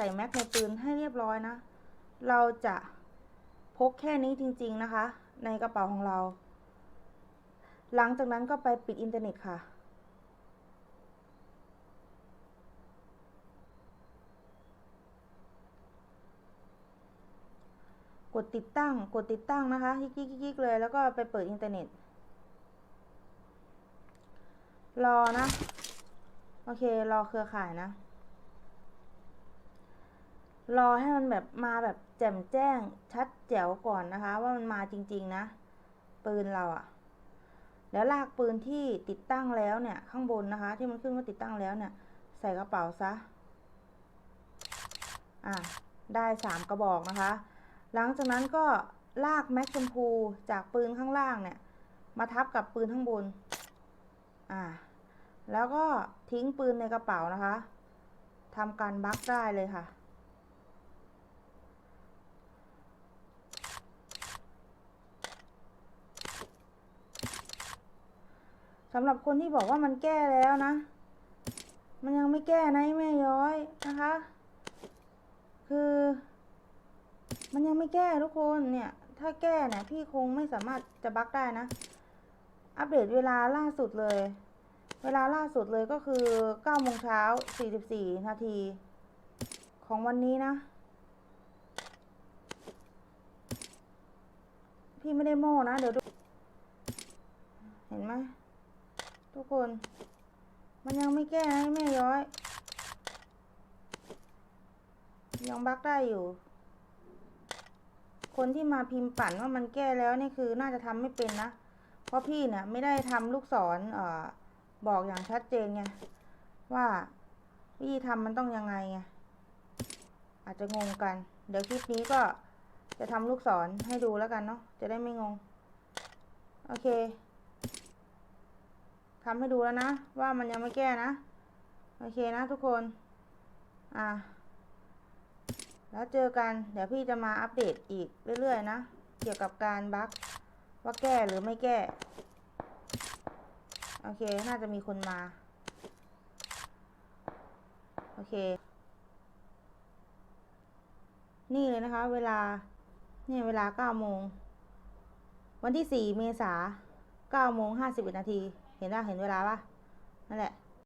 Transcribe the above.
ใส่แม็กในปืนให้เรียบร้อยนะ เราจะพกแค่นี้จริง ๆนะคะ ในกระเป๋าของเรา หลังจากนั้นก็ไปปิดอินเทอร์เน็ตค่ะ กดติดตั้ง กดติดตั้งนะคะคลิกๆๆๆเลย แล้วก็ไปเปิดอินเทอร์เน็ต รอนะ โอเค รอเครือข่ายนะ รอให้มันแบบมาแบบแจ่มแจ้งชัดแจ๋วก่อนนะคะ ว่ามันมาจริง ๆ นะ ปืนเราอะแล้วลากปืนที่ติดตั้งแล้วเนี่ย ข้างบนนะคะ ที่มันขึ้นว่าติดตั้งแล้วเนี่ย ใส่กระเป๋าซะอะได้สามกระบอกนะคะ หลังจากนั้นก็ลากแม็กชมพูจากปืนข้างล่างเนี่ย มาทับกับปืนข้างบนอ่าแล้วก็ทิ้งปืนในกระเป๋านะคะทำการบักได้เลยค่ะ สำหรับคนที่บอกว่ามันแก้แล้วนะ มันยังไม่แก้นะไอ้แม่ย้อยนะคะ คือ มันยังไม่แก้ทุกคนเนี่ย ถ้าแก้เนี่ยพี่คงไม่สามารถจะบักได้นะ อัปเดตเวลาล่าสุดเลย เวลาล่าสุดเลยก็คือ9โมงเช้า 44 นาที ของวันนี้นะ พี่ไม่ได้โม่นะ เดี๋ยวดู เห็นไหม ทุกคน มันยังไม่แก้ให้แม่ย้อย ยังบักได้อยู่ คนที่มาพิมพ์ปั่นว่ามันแก้แล้วนี่คือน่าจะทำไม่เป็นนะ เพราะพี่เนี่ยไม่ได้ทำลูกศรออบอกอย่างชัดเจนไงว่าวิธีทำมันต้องยังไงไงอาจจะงงกัน เดี๋ยวคลิปนี้ก็จะทำลูกศรให้ดูแล้วกันเนาะจะได้ไม่งง โอเค ทำให้ดูแล้วนะ ว่ามันยังไม่แก้นะ โอเคนะทุกคน อะ แล้วเจอกัน เดี๋ยวพี่จะมาอัปเดตอีกเรื่อยๆนะ เกี่ยวกับการบั๊กว่าแก้หรือไม่แก้ โอเค น่าจะมีคนมา โอเค นี่เลยนะคะ เวลา เนี่ยเวลาเก้าโมง วันที่สี่เมษาเก้าโมงห้าสิบเอ็ดนาที เห็นป่ะเห็นเวลาป่ะนั่นแหละ